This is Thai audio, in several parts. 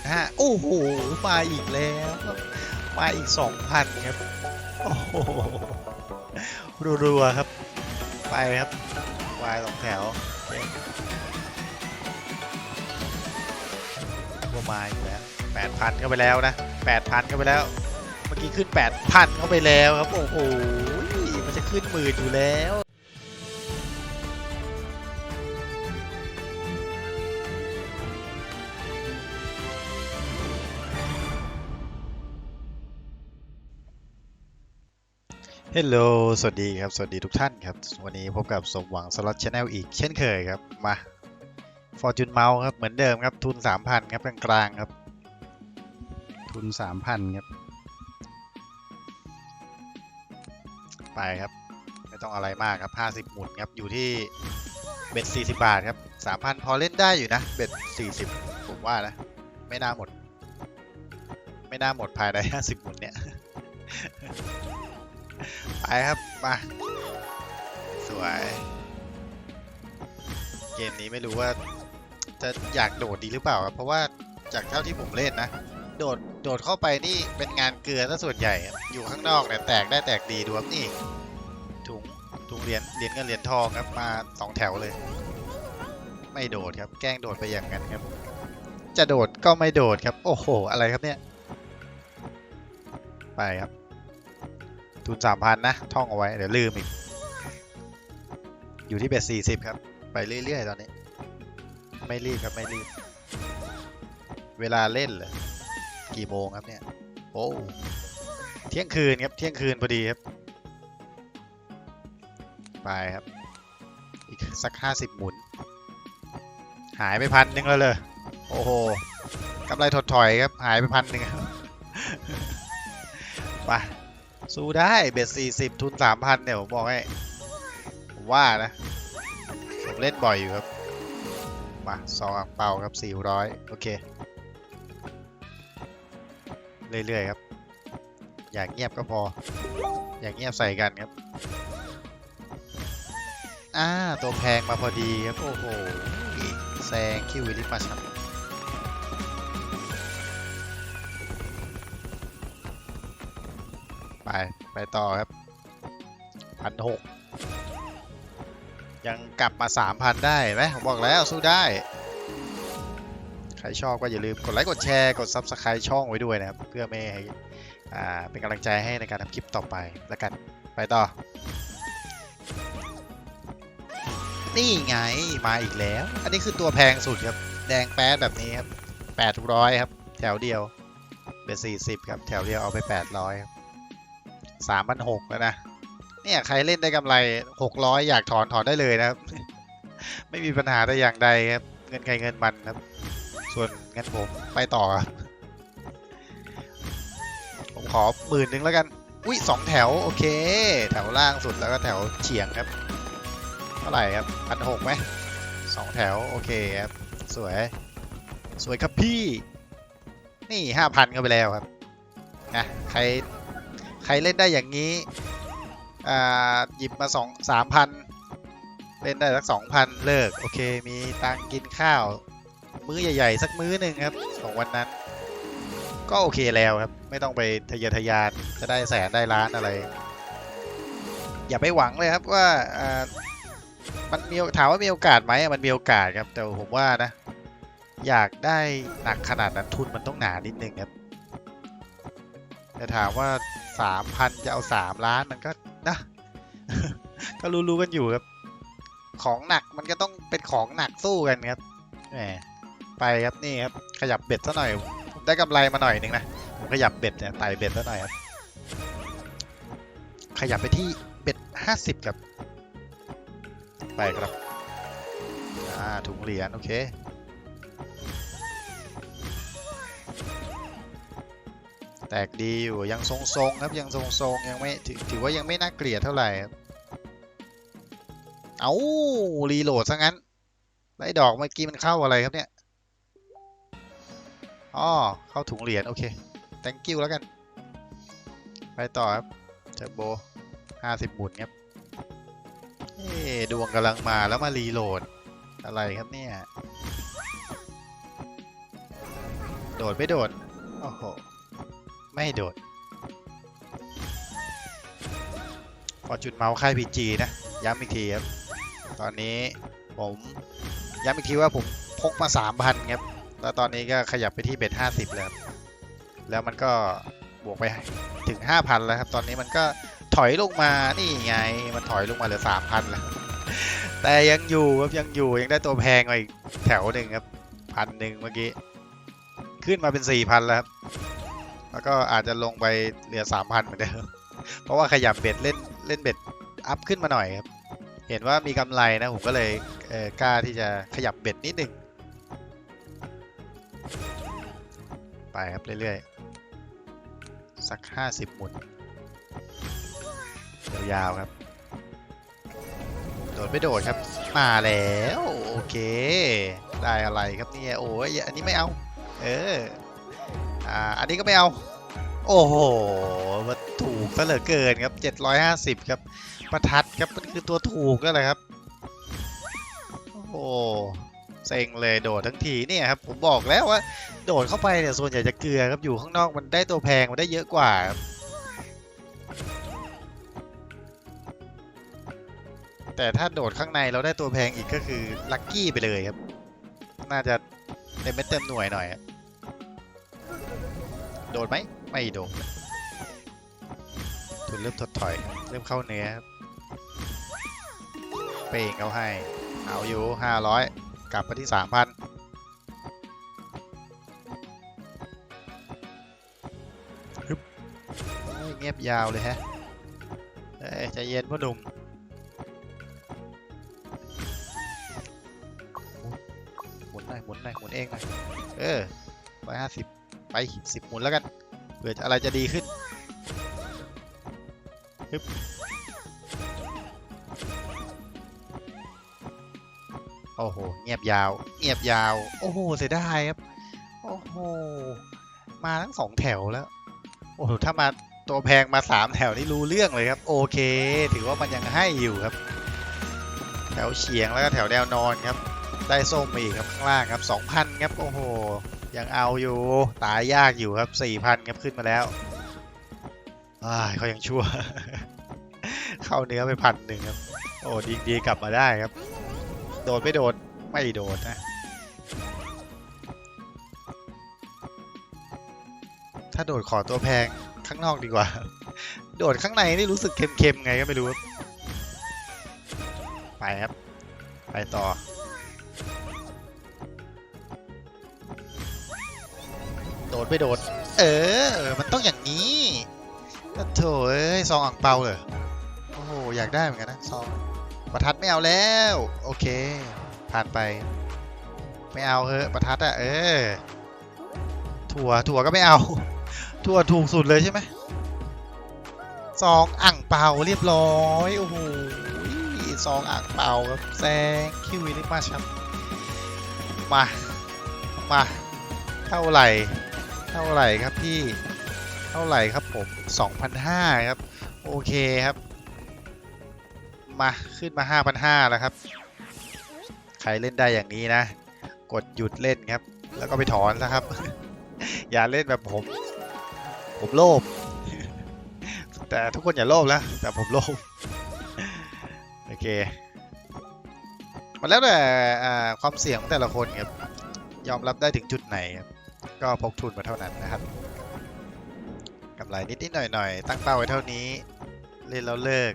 ันห้าโอ้โห มาอีกแล้ว มาอีกสองพันครับ โอ้โห รัวๆครับ ไปครับวายสองแถวก็มาอีกแล้วแปดพันเข้าไปแล้วนะแปดพันเข้าไปแล้ว เมื่อกี้ขึ้นแปดพันเข้าไปแล้วครับ โอ้โห มันจะขึ้นหมื่นอยู่แล้ว ฮลโลสวัสดีครับ สวัสดีทุกท่านครับ วันนี้พบกับสมหวังสล็อตชาแนลอีกเช่นเคยครับ มาฟอร์จูนเมาส์ครับ เหมือนเดิมครับ ทุน 3,000 ครับ กลางๆครับ ทุน 3,000 ครับ ไปครับ ไม่ต้องอะไรมากครับ 50 หมุนครับ อยู่ที่เบ็ด40 บาทครับ 3,000 พอเล่นได้อยู่นะ เบ็ด40 ผมว่านะ ไม่น่าหมด ไม่น่าหมดภายใน 50 หมุนเนี่ย ไปครับ มา สวย เกมนี้ไม่รู้ว่า จะอยากโดดดีหรือเปล่าครับ เพราะว่าจากเท่าที่ผมเล่นนะ โดด โดดเข้าไปนี่เป็นงานเกลือซะส่วนใหญ่ครับอยู่ข้างนอกเนี่ยแตกได้แตกดีดูครับนี่ ถุง ถุงเหรียญ เหรียญเงินเหรียญทองครับ มาสองแถวเลย ไม่โดดครับ แกล้งโดดไปอย่างนั้นครับ จะโดดก็ไม่โดดครับ โอ้โห อะไรครับเนี่ย ไปครับ ทุนสามพันนะ ท่องเอาไว้ เดี๋ยวลืมอีก อยู่ที่เบ็ดสี่สิบครับ ไปเรื่อย ๆ ตอนนี้ ไม่รีบครับ ไม่รีบ เวลาเล่นเหรอ กี่โมงครับเนี่ย โอ้เที่ยงคืนครับ เที่ยงคืนพอดีครับ ไปครับ อีกสักห้าสิบหมุน หายไปพันหนึ่งแล้วเลยโอ้โหกำไรถดถอยครับ หายไปพันหนึ่งครับ ไป สู้ได้เบ็ดสี่สิบทุนสามพันเนี่ย ผมบอกให้ ผมว่านะ ผมเล่นบ่อยอยู่ครับ มาซองอังเปาครับสี่ร้อยโอเค เรื่อยๆครับ อย่างเงียบก็พอ อย่างเงียบใส่กันครับอ่าตัวแพงมาพอดีครับ โอ้โหแซงคิววิลลิมาชัน ไปต่อครับพันหกยังกลับมาสามพันได้ไหมผมบอกแล้วสู้ได้ ใครชอบก็อย่าลืมกดไลค์กดแชร์กด Subscribe ช่องไว้ด้วยนะครับ เพื่อไม่ให้อ่าเป็นกำลังใจให้ในการทำคลิปต่อไปแล้วกันไปต่อ นี่ไงมาอีกแล้ว อันนี้คือตัวแพงสุดครับ แดงแป๊ดแบบนี้ครับแปดร้อยครับ แถวเดียวเป็นสี่สิบครับ แถวเดียวเอาไปแปดร้อยครับ สามพันหกแล้วนะ เนี่ยใครเล่นได้กำไรหกร้อยอยากถอนถอนได้เลยนะครับ ไม่มีปัญหาแต่อย่างใดครับ เงินใครเงินมันครับ ส่วนเงินผมไปต่อครับผมขอหมื่นหนึ่งแล้วกัน อุ้ยสองแถว โอเค แถวล่างสุดแล้วก็แถวเฉียงครับ เท่าไหร่ครับพันหกไหมสองแถว โอเคครับ สวย สวยครับพี่ นี่ห้าพันก็ไปแล้วครับนะใคร รเล่นได้อย่างนี้ อ่า หยิบมาสองสามพันเล่นได้สักสองพันเลิก โอเค มีตังค์กินข้าว มื้อใหญ่ ๆ สักมื้อหนึ่งครับ ของวันนั้น ก็โอเคแล้วครับ ไม่ต้องไปทะเยอทะยานจะได้แสนได้ล้านอะไร อย่าไปหวังเลยครับว่าอ่ามันมีถามว่ามีโอกาสไหมมันมีโอกาสครับแต่ผมว่านะ อยากได้หนักขนาดนั้นทุนมันต้องหนานิดนึงครับ แต่ถามว่าสามพันจะเอาสามล้านมันก็นะ ก็รู้ๆกันอยู่ครับ ของหนักมันก็ต้องเป็นของหนักสู้กันครับแหมไปครับนี่ครับ ขยับเบ็ดซะหน่อยผมได้กำไรมาหน่อยหนึ่งนะผมขยับเบ็ดเนี่ยไต่เบ็ดซะหน่อยครับ ขยับไปที่เบ็ดห้าสิบครับ ไปครับ อ่าถุงเหรียญโอเค แตกดีอยู่ยังทรงๆครับยังทรงๆยังไม่ถือว่ายังไม่น่าเกลียดเท่าไหร่เอารีโหลดซะงั้นไล่ดอกเมื่อกี้มันเข้าอะไรครับเนี่ยอ๋อเข้าถุงเหรียญโอเค thank you แล้วกัน ไปต่อครับเทอร์โบห้าสิบหมุนครับเอ๊ดวงกำลังมาแล้วมารีโหลด อะไรครับเนี่ย โดดไม่โดด โอ้โห ไม่โดดพอจุดเมาส์ค่ายพีจีนะ ย้ำอีกทีครับ ตอนนี้ผมย้ำอีกทีว่าผมพกมา 3,000 ครับ แล้วตอนนี้ก็ขยับไปที่เบ็ด50 แล้ว แล้วมันก็บวกไปถึง 5,000 แล้วครับ ตอนนี้มันก็ถอยลงมา นี่ไง มันถอยลงมาเหลือ 3,000 แล้ว แต่ยังอยู่ครับยังอยู่ยังได้ตัวแพงมาอีกแถวหนึ่งครับพันหนึ่งเมื่อกี้ ขึ้นมาเป็น 4,000 แล้วครับ แล้วก็อาจจะลงไปเหลือ3,000เหมือนเดิม เพราะว่าขยับเบ็ดเล่นเล่นเบ็ดอัพขึ้นมาหน่อยครับ เห็นว่ามีกำไรนะผมก็เลยเออกล้าที่จะขยับเบ็ดนิดหนึ่งไปครับเรื่อยๆ สัก50หมุนยาวๆครับ โดดไม่โดดครับ มาแล้ว โอเค ได้อะไรครับเนี่ย โอ้ยอันนี้ไม่เอา เออ อ่าอันนี้ก็ไม่เอา โอ้โหมันถูกซะเหลือเกินครับ 750 ครับประทัดครับมันคือตัวถูกก็เลยครับ โอ้โหเซ็งเลยโดดทั้งทีเนี่ยครับผมบอกแล้วว่า โดดเข้าไปเนี่ยส่วนใหญ่จะเกลือครับอยู่ข้างนอกมันได้ตัวแพงมันได้เยอะกว่าครับแต่ถ้าโดดข้างในเราได้ตัวแพงอีกก็คือลัคกี้ไปเลยครับ น่าจะเต็มเม็ดเต็มหน่วยหน่อยอะ โดดไหมไม่โดดทุนเริ่มถดถอย เริ่มเข้าเนื้อเป่งเขาให้ เอาอยู่500กลับมาที่3,000ฮึบโอ้ยเงียบยาวเลยฮะเอ้ยใจเย็นพ่อหนุ่มหมุนหน่อยหมุนหน่อยหมุนเองหน่อยเออร้อยห้าสิบ ไปสิบหมุนแล้วกันเผื่ออะไรจะดีขึ้นฮึบโอ้โห เงียบยาว เงียบยาว โอ้โห เสียดายครับ โอ้โห มาทั้งสองแถวแล้ว โอ้โห ถ้ามาตัวแพงมาสามแถวนี่รู้เรื่องเลยครับ โอเค ถือว่ามันยังให้อยู่ครับ แถวเฉียงแล้วก็แถวแนวนอนครับ ได้ส้มมาอีกครับข้างล่างครับ2,000ครับ โอ้โห ยังเอาอยู่ ตายยากอยู่ครับ4,000ครับขึ้นมาแล้วอ้าเขายังชั่ว เข้าเนื้อไปพันหนึ่งครับ โอ้ดีดีกลับมาได้ครับ โดดไม่โดดไม่โดดนะ ถ้าโดดขอตัวแพงข้างนอกดีกว่า โดดข้างในนี่รู้สึกเค็มๆไงก็ไม่รู้ ไปครับ ไปต่อ ไม่โดด เออ มันต้องอย่างนี้โถเอ้ยซองอ่างเปาเลยโอ้โหอยากได้เหมือนกันนะซองประทัดไม่เอาแล้ว โอเค ผ่านไป ไม่เอาเฮ้ประทัดอะเออ ถั่วถั่วก็ไม่เอา ถั่วถูกสุดเลยใช่ไหมซองอ่างเปาเรียบร้อยโอ้โหซองอ่างเปาครับแซงคิววิลิมาชับมา มา เท่าไหร่ เท่าไหร่ครับพี่เท่าไหร่ครับผม2,500ครับ โอเคครับ มาขึ้นมา 5,500แล้วครับ ใครเล่นได้อย่างนี้นะ กดหยุดเล่นครับ แล้วก็ไปถอนนะครับ อย่าเล่นแบบผม ผมโลภแต่ทุกคนอย่าโลภแล้วแต่ผมโลภโอเคมันแล้วแต่ความเสี่ยงของแต่ละคนครับ ยอมรับได้ถึงจุดไหนครับ ก็พกทุนมาเท่านั้นนะครับกำไรนิดๆหน่อยๆ ตั้งเป้าไว้เท่านี้ เล่นแล้วเลิก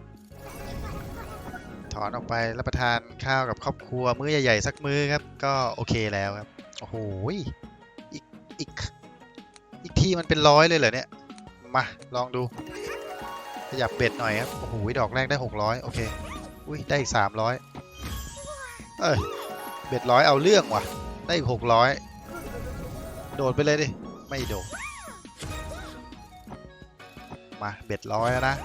ถอนออกไปรับประทานข้าวกับครอบครัว มื้อใหญ่ๆ สักมื้อครับ ก็โอเคแล้วครับ โอ้โหอีกอีกอีกทีมันเป็นร้อยเลยเหรอเนี่ย มา ลองดู ขยับเบ็ดหน่อยครับ โอ้โหดอกแรกได้ 600 โอเค อุ้ยได้อีก 300 เอ้ยเบ็ดร้อยเอาเรื่องว่ะ ได้อีก600 โดดไปเลยดิ ไม่โดด มาเบ็ดร้อยแล้วนะ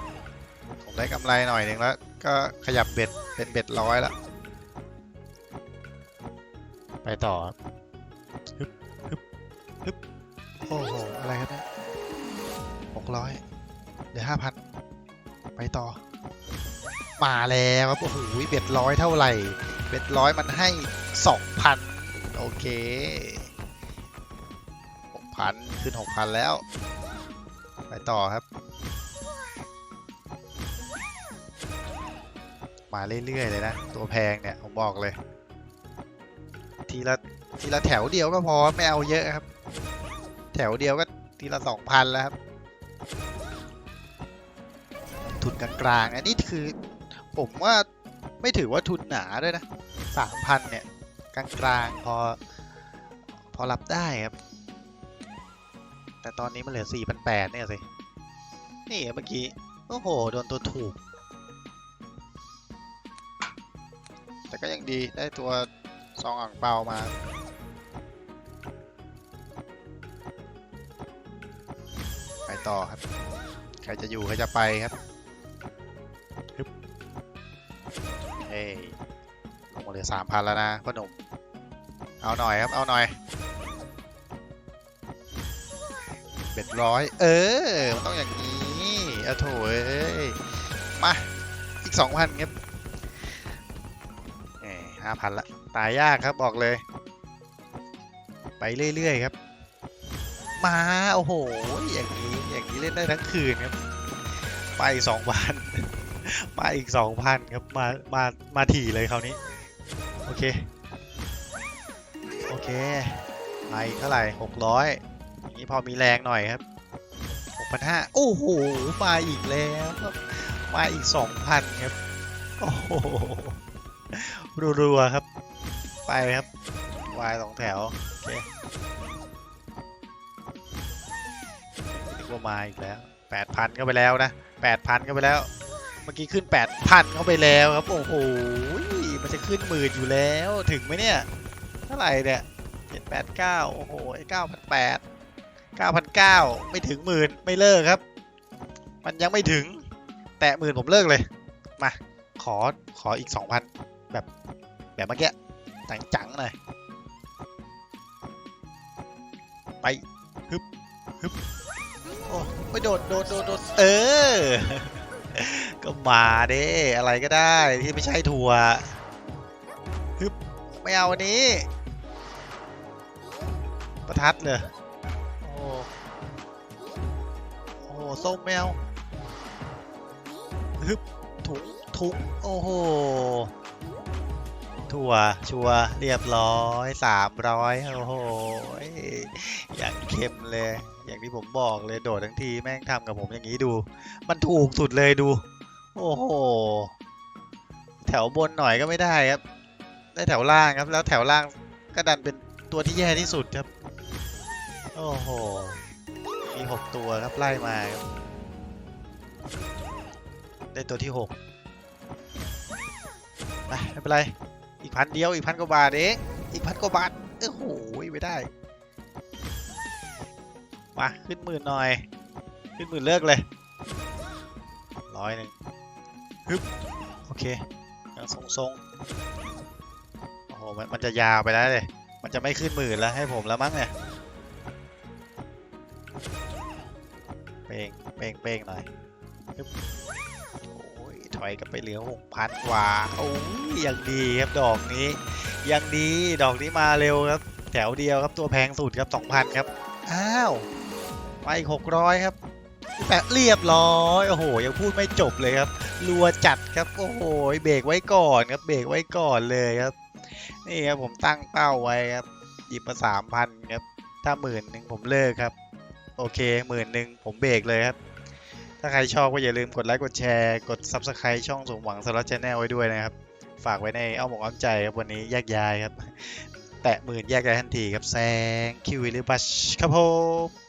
ผมได้กำไรหน่อยหนึ่งแล้ว ก็ขยับเบ็ดเป็นเบ็ดร้อยแล้วไปต่อฮึบฮึบฮึบโอ้โห อะไรครับเนี่ยหกร้อยเดี๋ยวห้าพันไปต่อ มาแล้วครับ โอ้โหเบ็ดร้อยเท่าไหร่ เบ็ดร้อยมันให้สองพันโอเค พันพันขึ้นหกพันแล้ว ไปต่อครับ มาเรื่อยๆเลยนะ ตัวแพงเนี่ย ผมบอกเลย ทีละทีละแถวเดียวก็พอไม่เอาเยอะครับ แถวเดียวก็ทีละสองพันแล้วครับ ทุนกลางๆอันนี้คือผมว่าไม่ถือว่าทุนหนาด้วยนะสามพันเนี่ย กลางๆพอพอรับได้ครับ แต่ตอนนี้มันเหลือสี่พันแปดเนี่ยสิ นี่เมื่อกี้ โอ้โห โดนตัวถูก แต่ก็ยังดีได้ตัวซองอ่างเปามา ไปต่อครับ ใครจะอยู่ ใครจะไปครับฮึบเฮ้ยลงมาเหลือสามพันแล้วนะพ่อหนุ่ม เอาหน่อยครับ เอาหน่อย เบ็ดร้อยเออ มันต้องอย่างนี้เอาโถเอ้ย มา อีกสองพันครับห้าพันละ ตายยากครับบอกเลย ไปเรื่อยๆครับ มา โอ้โห อย่างนี้ อย่างนี้เล่นได้ทั้งคืนครับ ไปสองพันมาอีกสองพันครับ มา มา มาถี่เลยคราวนี้ โอเค โอเคมาอีกเท่าไหร่หกร้อย นี้พอมีแรงหน่อยครับหกพันห้าโอ้โห มาอีกแล้วครับ มาอีกสองพันครับ โอ้โห รัวๆครับ ไปครับวายสองแถว โอเคนึกว่ามาอีกแล้วแปดพันเข้าไปแล้วนะแปดพันเข้าไปแล้ว เมื่อกี้ขึ้นแปดพันเข้าไปแล้วครับ โอ้โห มันจะขึ้นหมื่นอยู่แล้ว ถึงไหมเนี่ย เท่าไหร่เนี่ยเจ็ดแปดเก้าโอ้โหเก้าพันแปดเก้าพันเก้าไม่ถึงหมื่นไม่เลิกครับ มันยังไม่ถึง แตะหมื่นผมเลิกเลย มา ขอขออีกสองพันแบบ แบบเมื่อกี้จังๆหน่อยไปฮึบฮึบโอ้ไม่โดดโดดโดดโดดเออ ก็มาเด้อะไรก็ได้ที่ไม่ใช่ถั่วฮึบไม่เอาอันนี้ ประทัดเลย ส้มแมวฮึบถุงถุงโอ้โหถั่วชัวเรียบร้อยสามร้อยโอ้โหอย่างเค็มเลย อย่างที่ผมบอกเลยโดดทั้งทีแม่งทำกับผมอย่างนี้ดู มันถูกสุดเลยดู โอ้โห แถวบนหน่อยก็ไม่ได้ครับ ได้แถวล่างครับ แล้วแถวล่างก็ดันเป็นตัวที่แย่ที่สุดครับ โอ้โห มีหกตัวครับไล่มาครับได้ตัวที่หกไปไม่เป็นไร อีกพันเดียวอีกพันกว่าบาทเองอีกพันกว่าบาทโอ้โหไม่ได้ มา ขึ้นหมื่นหน่อย ขึ้นหมื่นเลิกเลยร้อยหนึ่งฮึบโอเคยังทรงทรงโอ้โหมันมันจะยาวไปแล้วเลยมันจะไม่ขึ้นหมื่นแล้วให้ผมแล้วมั้งเนี่ย เป้งเป้งเป้งหน่อยฮึบโอ้ยถอยกลับไปเหลือหกพันกว่าโอ้ยยังดีครับดอกนี้ ยังดีดอกนี้มาเร็วครับ แถวเดียวครับตัวแพงสุดครับสองพันครับอ้าวมาอีกหกร้อยครับแปะเรียบร้อยโอ้โหยังพูดไม่จบเลยครับรัวจัดครับโอ้โหเบรกไว้ก่อนครับเบรกไว้ก่อนเลยครับ นี่ครับผมตั้งเป้าไว้ครับหยิบมาสามพันครับถ้าหมื่นหนึ่งผมเลิกครับ โอเคหมื่นหนึ่งผมเบรกเลยครับ ถ้าใครชอบก็อย่าลืมกดไลค์กดแชร์กด Subscribe ช่องสมหวังสล็อตชาแนลไว้ด้วยนะครับ ฝากไว้ในเอ้อมกอ้อมใจครับวันนี้แยกย้ายครับ แตะหมื่นแยกย้ายทันทีครับแซงคิววิลิบัชครับผม